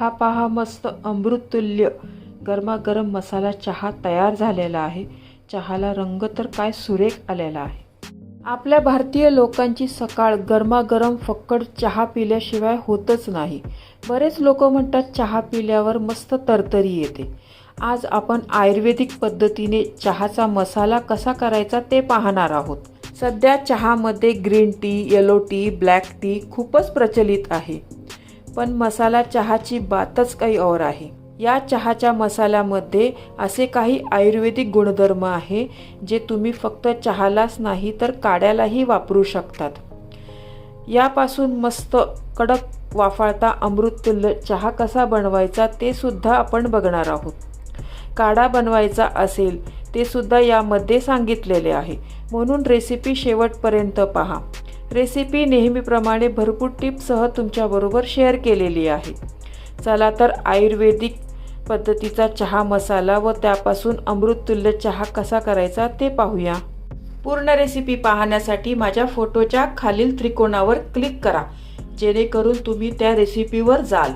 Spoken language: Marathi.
हा पहा मस्त अमृततुल्य गरमागरम मसाला चहा तयार झालेला आहे. चहाला रंग तर काय सुरेख आलेला आहे. आपल्या भारतीय लोकांची सकाळ गरमागरम फक्कड चहा पिल्याशिवाय होतच नाही. बरेच लोक म्हणतात चहा पिल्यावर मस्त तरतरी येते. आज आपण आयुर्वेदिक पद्धतीने चहाचा मसाला कसा करायचा ते पाहणार आहोत. सध्या चहामध्ये green tea yellow tea black tea खूपच प्रचलित आहे. पण मसाला चहाची बातच काही और आहे. या चहाच्या मसाल्यामध्ये असे काही आयुर्वेदिक गुणधर्म आहे जे तुम्ही फक्त चहालाच नाही तर काड्यालाही वापरू शकतात. यापासून मस्त कडक वाफाळता अमृततुल्य चहा कसा बनवायचा ते सुद्धा आपण बघणार आहोत. काढा बनवायचा असेल ते सुद्धा यामध्ये सांगितलेले आहे. म्हणून रेसिपी शेवटपर्यंत पहा. रेसिपी नेहमीप्रमाणे भरपूर टिप्ससह तुमच्याबरोबर शेअर केलेली आहे. चला तर आयुर्वेदिक पद्धतीचा चहा मसाला व त्यापासून अमृततुल्य चहा कसा करायचा ते पाहूया. पूर्ण रेसिपी पाहण्यासाठी माझ्या फोटोच्या खालील त्रिकोणावर क्लिक करा. जेणेकरून तुम्ही त्या रेसिपीवर जाल.